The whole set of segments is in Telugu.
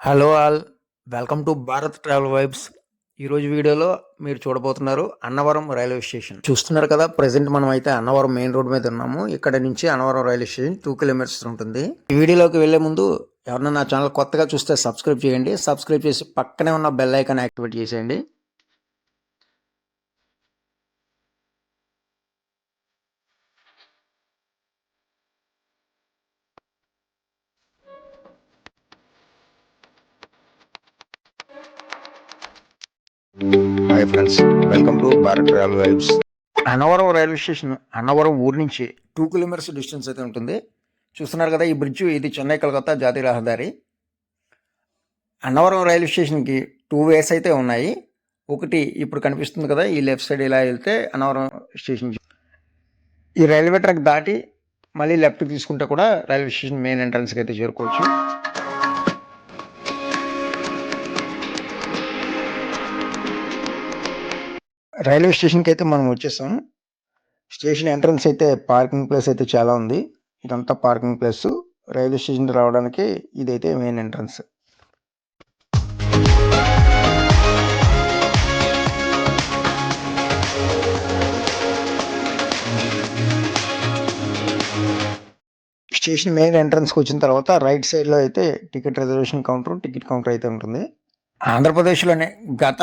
Hello all welcome to Bharat travel vibes ఈరోజు వీడియోలో మీరు చూడబోతున్నారు అన్నవరం రైల్వే స్టేషన్. చూస్తున్నారు కదా ప్రజెంట్ మనం అయితే అన్నవరం మెయిన్ రోడ్ మీద ఉన్నాము. ఇక్కడ నుంచి Annavaram railway station two kilometres ఉంటుంది. ఈ వీడియోలోకి వెళ్ళే ముందు ఎవరన్నా నా ఛానల్ కొత్తగా చూస్తే సబ్స్క్రైబ్ చేయండి. సబ్స్క్రైబ్ చేసి పక్కనే ఉన్న బెల్ ఐకాన్ యాక్టివేట్ చేసేయండి. Hi friends welcome to Bharat travel vibes. Annavaram railway station Annavaram ఊరు నుంచి టూ కిలోమీటర్స్ డిస్టెన్స్ అయితే ఉంటుంది. చూస్తున్నారు కదా ఈ బ్రిడ్జ్ ఇది చెన్నై కలకత్తా జాతీయ రహదారి. అన్నవరం రైల్వే స్టేషన్కి టూ వేస్ అయితే ఉన్నాయి. ఒకటి ఇప్పుడు కనిపిస్తుంది కదా ఈ లెఫ్ట్ సైడ్ ఇలా వెళ్తే అన్నవరం స్టేషన్. ఈ రైల్వే ట్రాక్ దాటి మళ్ళీ లెఫ్ట్ తీసుకుంటే కూడా రైల్వే స్టేషన్ మెయిన్ ఎంట్రన్స్కి అయితే చేరుకోవచ్చు. రైల్వే స్టేషన్కి అయితే మనం వచ్చేసాం. స్టేషన్ ఎంట్రన్స్ అయితే పార్కింగ్ ప్లేస్ అయితే చాలా ఉంది. ఇదంతా పార్కింగ్ ప్లేస్. రైల్వే స్టేషన్ రావడానికి ఇదైతే మెయిన్ ఎంట్రన్స్. స్టేషన్ మెయిన్ ఎంట్రన్స్కి వచ్చిన తర్వాత రైట్ సైడ్లో అయితే ticket reservation counter ticket counter అయితే ఉంటుంది. ఆంధ్రప్రదేశ్లోనే గత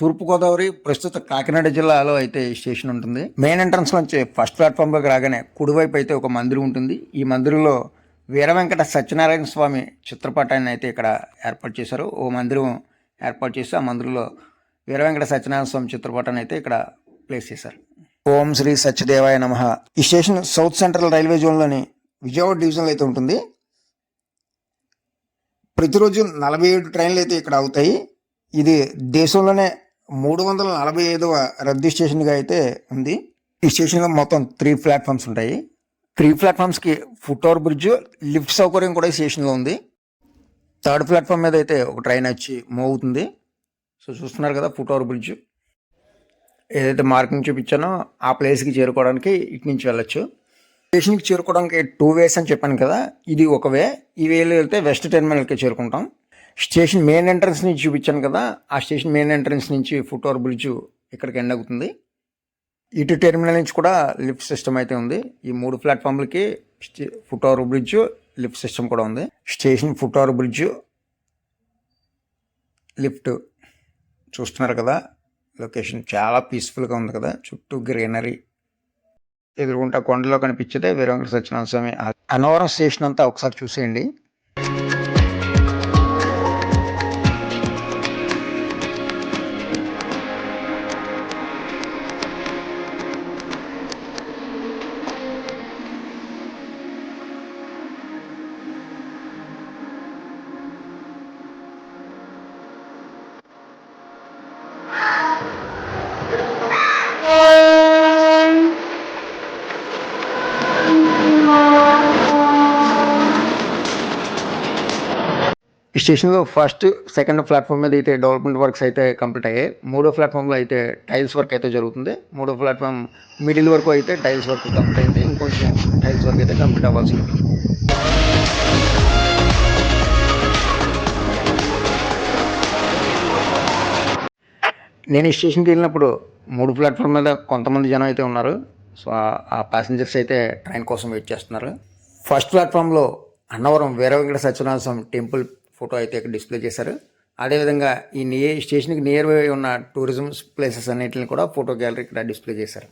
తూర్పుగోదావరి ప్రస్తుత కాకినాడ జిల్లాలో అయితే స్టేషన్ ఉంటుంది. మెయిన్ ఎంట్రన్స్ నుంచి ఫస్ట్ ప్లాట్ఫామ్లోకి రాగానే కుడివైపు అయితే ఒక మందిరం ఉంటుంది. ఈ మందిరంలో వీర వెంకట సత్యనారాయణ స్వామి చిత్రపటాన్ని అయితే ఇక్కడ ఏర్పాటు చేశారు. ఓ మందిరం ఏర్పాటు చేసి ఆ మందిరంలో వీర వెంకట సత్యనారాయణ స్వామి చిత్రపటాన్ని అయితే ఇక్కడ ప్లేస్ చేశారు. ఓం శ్రీ సత్యదేవాయ నమ. ఈ స్టేషన్ సౌత్ సెంట్రల్ రైల్వే జోన్లోని విజయవాడ డివిజన్లో అయితే ఉంటుంది. ప్రతిరోజు నలభై ఏడు ట్రైన్లు అయితే ఇక్కడ అవుతాయి ఇది దేశంలోనే మూడు వందల నలభై ఐదవ రద్దీ స్టేషన్గా అయితే ఉంది. ఈ స్టేషన్లో మొత్తం త్రీ ప్లాట్ఫామ్స్ ఉంటాయి. త్రీ ప్లాట్ఫామ్స్కి ఫుట్ ఓవర్ బ్రిడ్జ్ లిఫ్ట్ సౌకర్యం కూడా ఈ స్టేషన్లో ఉంది. థర్డ్ ప్లాట్ఫామ్ మీద అయితే ఒక ట్రైన్ వచ్చి మూవ్ అవుతుంది. సో చూస్తున్నారు కదా ఫుట్ ఓవర్ బ్రిడ్జ్. ఏదైతే మార్కింగ్ చూపించానో ఆ ప్లేస్కి చేరుకోవడానికి ఇటు నుంచి వెళ్ళొచ్చు. స్టేషన్కి చేరుకోవడానికి టూ వేస్ అని చెప్పాను కదా ఇది ఒక వే. ఈ వేలో వెళ్తే వెస్ట్ టెర్మినల్కి చేరుకుంటాం. స్టేషన్ మెయిన్ ఎంట్రన్స్ నుంచి చూపించాను కదా ఆ స్టేషన్ మెయిన్ ఎంట్రన్స్ నుంచి ఫుట్ ఓవర్ బ్రిడ్జ్ ఇక్కడికి ఎండ్ అవుతుంది. ఇటు టెర్మినల్ నుంచి కూడా లిఫ్ట్ సిస్టమ్ అయితే ఉంది. ఈ మూడు ప్లాట్ఫామ్లకి foot over bridge lift system కూడా ఉంది. Station foot over bridge lift చూస్తున్నారు కదా లొకేషన్ చాలా పీస్ఫుల్గా ఉంది కదా చుట్టూ గ్రీనరీ. ఎదురుకుంటా కొండలో కనిపించేదే వీరవెంకట సత్యనారాయణ స్వామి అనవరం స్టేషన్ అంతా ఒకసారి చూసేయండి. ఈ స్టేషన్లో ఫస్ట్ సెకండ్ ప్లాట్ఫామ్ మీద అయితే డెవలప్మెంట్ వర్క్స్ అయితే కంప్లీట్ అయ్యాయి. మూడో ప్లాట్ఫామ్లో అయితే టైల్స్ వర్క్ అయితే జరుగుతుంది. మూడో ప్లాట్ఫామ్ మిడిల్ వరకు అయితే టైల్స్ వర్క్ కంప్లీట్ అయింది. ఇంకొంచెం టైల్స్ వర్క్ అయితే కంప్లీట్ అవ్వాల్సి ఉంది. నేను ఈ స్టేషన్కి వెళ్ళినప్పుడు మూడు ప్లాట్ఫామ్ మీద కొంతమంది జనం అయితే ఉన్నారు. సో ఆ- ఆ ప్యాసింజర్స్ అయితే ట్రైన్ కోసం వెయిట్ చేస్తున్నారు. ఫస్ట్ ప్లాట్ఫామ్లో అన్నవరం వీర వెంకట సత్యనారాయణ స్వామి టెంపుల్ ఫోటో అయితే ఇక్కడ డిస్ప్లే చేశారు. అదేవిధంగా ఈ నియర్ స్టేషన్కి నియర్ బై ఉన్న టూరిజం ప్లేసెస్ అన్నింటిని కూడా ఫోటో గ్యాలరీ ఇక్కడ డిస్ప్లే చేశారు.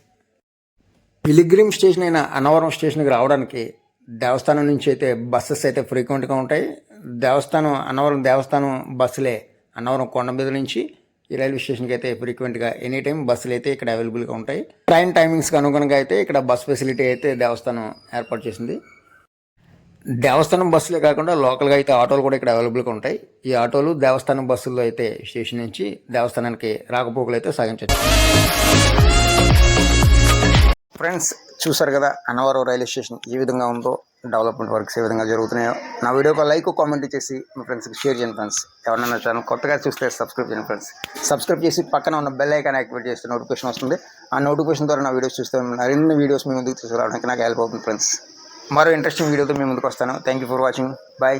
పిలిగ్రిమ్ స్టేషన్ అయిన అన్నవరం స్టేషన్కి రావడానికి దేవస్థానం నుంచి అయితే బస్సెస్ అయితే ఫ్రీక్వెంట్గా ఉంటాయి. దేవస్థానం అన్నవరం దేవస్థానం బస్సులే అన్నవరం కొండ మీద నుంచి ఈ రైల్వే స్టేషన్కి అయితే ఫ్రీక్వెంట్గా ఎనీ టైం బస్సులు అయితే ఇక్కడ అవైలబుల్గా ఉంటాయి. ట్రైన్ టైమింగ్స్కి అనుగుణంగా అయితే ఇక్కడ బస్ ఫెసిలిటీ అయితే దేవస్థానం ఏర్పాటు చేసింది. దేవస్థానం బస్సులే కాకుండా లోకల్గా అయితే ఆటోలు కూడా ఇక్కడ అవైలబుల్గా ఉంటాయి. ఈ ఆటోలు దేవస్థానం బస్సుల్లో అయితే స్టేషన్ నుంచి దేవస్థానానికి రాకపోకలు అయితే సాగించవచ్చు ఫ్రెండ్స్ చూసారు కదా అన్నవరం రైల్వే స్టేషన్ ఏ విధంగా ఉందో డెవలప్మెంట్ వర్క్స్ ఏ విధంగా జరుగుతున్నాయో. నా వీడియోకి లైక్ కామెంట్ చేసి మీ ఫ్రెండ్స్కి షేర్ చేయండి ఫ్రెండ్స్ ఎవరైనా ఛానల్ కొత్తగా చూస్తే సబ్స్క్రైబ్ చేయండి ఫ్రెండ్స్ సబ్స్క్రైబ్ చేసి పక్కన ఉన్న బెల్ ఐకాన్ యాక్టివేట్ చేస్తే నోటిఫికేషన్ వస్తుంది. ఆ నోటిఫికేషన్ ద్వారా నా వీడియోస్ చూస్తే మరిన్ని వీడియోస్ మీ ముందుకు తీసుకురావడానికి నాకు హెల్ప్ అవుతుంది ఫ్రెండ్స్ మరో ఇంట్రెస్టింగ్ వీడియోతో మీ ముందుకు వస్తాను. Thank you for watching bye